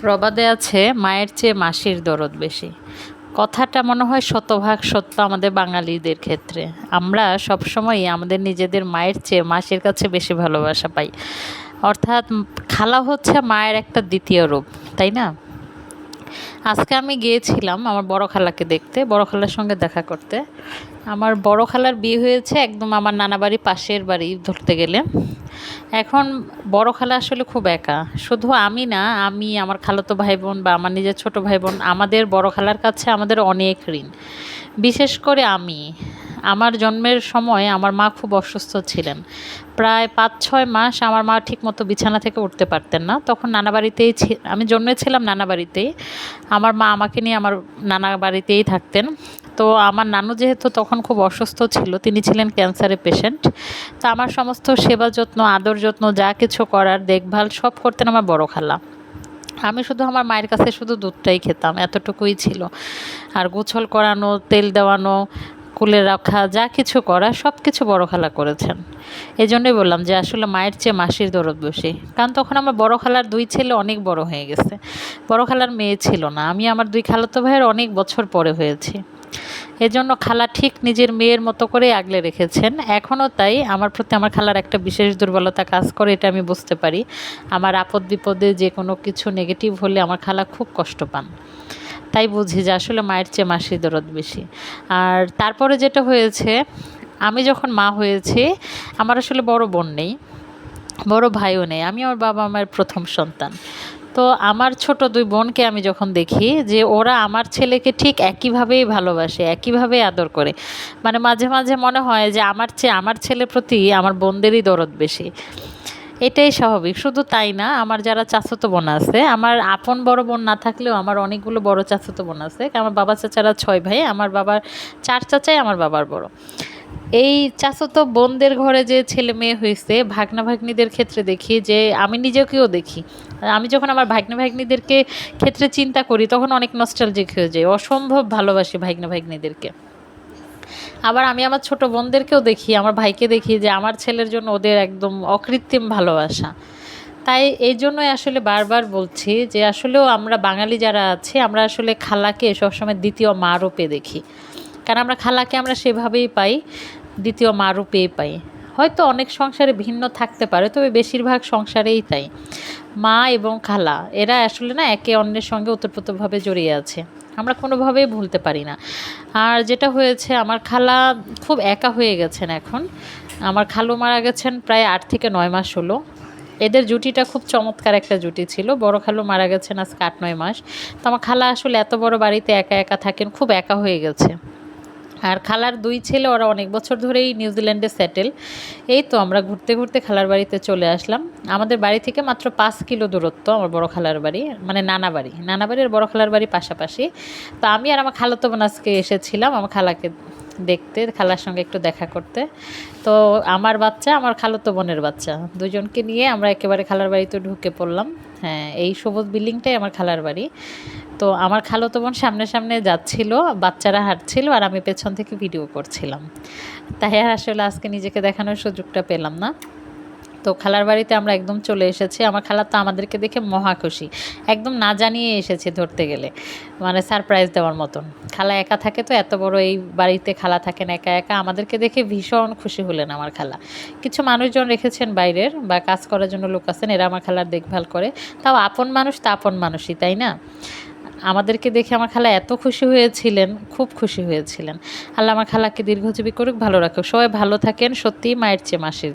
প্রবাদে আছে, মায়ের চেয়ে মাসির দরদ বেশি। কথাটা মনে হয় শতভাগ সত্য আমাদের বাঙালিদের ক্ষেত্রে। আমরা সবসময়ই আমাদের নিজেদের মায়ের চেয়ে মাসির কাছে বেশি ভালোবাসা পাই। অর্থাৎ খালা হচ্ছে মায়ের একটা দ্বিতীয় রূপ, তাই না? আজকে আমি গিয়েছিলাম আমার বড় খালাকে দেখতে, বড় খালার সঙ্গে দেখা করতে। আমার বড় খালার বিয়ে হয়েছে একদম আমার নানা বাড়ি পাশের বাড়ি ধরতে গেলে। এখন বড় খালা আসলে খুব একা। শুধু আমি না, আমি আমার খালাতো ভাই বোন বা আমার নিজের ছোট ভাই বোন আমাদের বড় খালার কাছে আমাদের অনেক ঋণ। বিশেষ করে আমি। আমার জন্মের সময় আমার মা খুব অসুস্থ ছিলেন। প্রায় পাঁচ ছয় মাস আমার মা ঠিকমতো বিছানা থেকে উঠতে পারতেন না। তখন নানা বাড়িতেই আমি জন্মেছিলাম নানা বাড়িতেই। আমার মা আমাকে নিয়ে আমার নানা বাড়িতেই থাকতেন। তো আমার নানু যেহেতু তখন খুব অসুস্থ ছিল, তিনি ছিলেন ক্যান্সারের পেশেন্ট তো আমার সমস্ত সেবা যত্ন, আদর যত্ন, যা কিছু করার, দেখভাল সব করতেন আমার বড় খালা। আমি শুধু আমার মায়ের কাছে শুধু দুধটাই খেতাম, এতটুকুই ছিল। আর গোছল করানো, তেল দেওয়ানো, কুলে রাখা, যা কিছু করা, সব কিছু বড় খালা করেছেন। এই জন্যই বললাম যে আসলে মায়ের চেয়ে মাসির দরদ বেশি, কারণ তখন আমার বড় খালার দুই ছেলে অনেক বড় হয়ে গেছে। বড় খালার মেয়ে ছিল না, আমি আমার দুই খালাতো ভাইয়ের অনেক বছর পরে হয়েছি। এজন্য খালা ঠিক নিজের মেয়ের মতো করে আগলে রেখেছেন। এখনও তাই আমার প্রতি আমার খালার একটা বিশেষ দুর্বলতা কাজ করে, এটা আমি বুঝতে পারি। আমার আপদ বিপদে যে কোনো কিছু নেগেটিভ হলে আমার খালা খুব কষ্ট পান। তাই বুঝি যে আসলে মায়ের চেয়ে মাসি দরদ বেশি। আর তারপরে যেটা হয়েছে, আমি যখন মা হয়েছি, আমার আসলে বড় বোন নেই, বড় ভাইও নেই। আমি আমার বাবা মায়ের প্রথম সন্তান। তো আমার ছোট দুই বোনকে আমি যখন দেখি যে ওরা আমার ছেলেকে ঠিক একইভাবেই ভালোবাসে, একইভাবেই আদর করে। মানে মাঝে মাঝে মনে হয় যে আমার চেয়ে আমার ছেলের প্রতি আমার বোনদেরই দরদ বেশি। এটাই স্বাভাবিক। শুধু তাই না, আমার যারা চাচাতো বোন আছে, আমার আপন বড় বোন না থাকলেও আমার অনেকগুলো বড় চাচাতো বোন আছে। আমার বাবা চাচারা ছয় ভাই, আমার বাবার চার চাচাই, আমার বাবার বড়। এই চাচাতো বোনদের ঘরে যে ছেলে মেয়ে হয়েছে ভাগনা ভাগ্নিদের ক্ষেত্রে দেখি যে আমি নিজেকেও দেখি। আমি যখন আমার ভাগ্না ভাগ্নিদেরকে ক্ষেত্রে চিন্তা করি, তখন অনেক নস্টালজিক হয়ে যায় অসম্ভব ভালোবাসি ভাগ্না ভাগ্নিদেরকে আবার আমি আমার ছোট বোনদেরকেও দেখি, আমার ভাইকে দেখি যে আমার ছেলের জন্য ওদের একদম অকৃত্রিম ভালোবাসা। তাই এই জন্যই আসলে বারবার বলছি যে আসলেও আমরা বাঙালি যারা আছি, আমরা আসলে খালাকে সবসময় দ্বিতীয় মা রূপে দেখি। কারণ আমরা খালাকে আমরা সেভাবেই পাই, দ্বিতীয় মা রূপেই পাই। হয়তো অনেক সংসারে ভিন্ন থাকতে পারে, তবে বেশিরভাগ সংসারেই তাই। মা এবং খালা, এরা আসলে না একে অন্যের সঙ্গে ওতপ্রোতভাবে জড়িয়ে আছে। আমরা কোনোভাবেই ভুলতে পারি না। আর যেটা হয়েছে, আমার খালা খুব একা হয়ে গেছেন এখন। আমার খালু মারা গেছেন প্রায় আট থেকে নয় মাস হলো। এদের জুটিটা খুব চমৎকার একটা জুটি ছিল। বড় খালু মারা গেছেন আজকে আট, নয় মাস। তো আমার খালা আসলে এত বড় বাড়িতে একা একা থাকেন, খুব একা হয়ে গেছে। আর খালার দুই ছেলে, ওরা অনেক বছর ধরেই নিউজিল্যান্ডে সেটেল এই তো আমরা ঘুরতে ঘুরতে খালার বাড়িতে চলে আসলাম। আমাদের বাড়ি থেকে মাত্র পাঁচ কিলো দূরত্ব আমার বড় খালার বাড়ি মানে নানা বাড়ি। নানা বাড়ির বড় খালার বাড়ি পাশাপাশি। তো আমি আর আমার খালাতো বোন আজকে এসেছিলাম আমার খালাকে দেখতে, খালার সঙ্গে একটু দেখা করতে। তো আমার বাচ্চা, আমার খালাতো বোনের বাচ্চা। দুজনকে নিয়ে আমরা একেবারে খালার বাড়িতে ঢুকে পড়লাম। হ্যাঁ এই সবুজ বিল্ডিংটাই আমার খালার বাড়ি। তো আমার খালাতো বোন সামনে সামনে যাচ্ছিল, বাচ্চারা হাঁটছিল আর আমি পেছন থেকে ভিডিও করছিলাম। তাই আর আসলে আজকে নিজেকে দেখানোর সুযোগটা পেলাম না। তো খালার বাড়িতে আমরা একদম চলে এসেছি। আমার খালা তো আমাদেরকে দেখে মহা খুশি। একদম না জানিয়ে এসেছে ধরতে গেলে। মানে সারপ্রাইজ দেওয়ার মতন। খালা একা থাকে তো, এত বড় এই বাড়িতে খালা থাকেন একা একা। আমাদেরকে দেখে ভীষণ খুশি হলেন আমার খালা। কিছু মানুষজন রেখেছেন বাইরের বা কাজ করার জন্য লোক আছেন, এরা আমার খালার দেখভাল করে। তাও আপন মানুষ তা আপন মানুষই, তাই না? আমাদেরকে দেখে আমার খালা এত খুশি হয়েছিলেন, খুব খুশি হয়েছিলেন। আল্লাহ আমার খালাকে দীর্ঘজীবী করুক, ভালো রাখুক। সবাই ভালো থাকেন, সত্যিই মায়ের চেয়ে মাসির।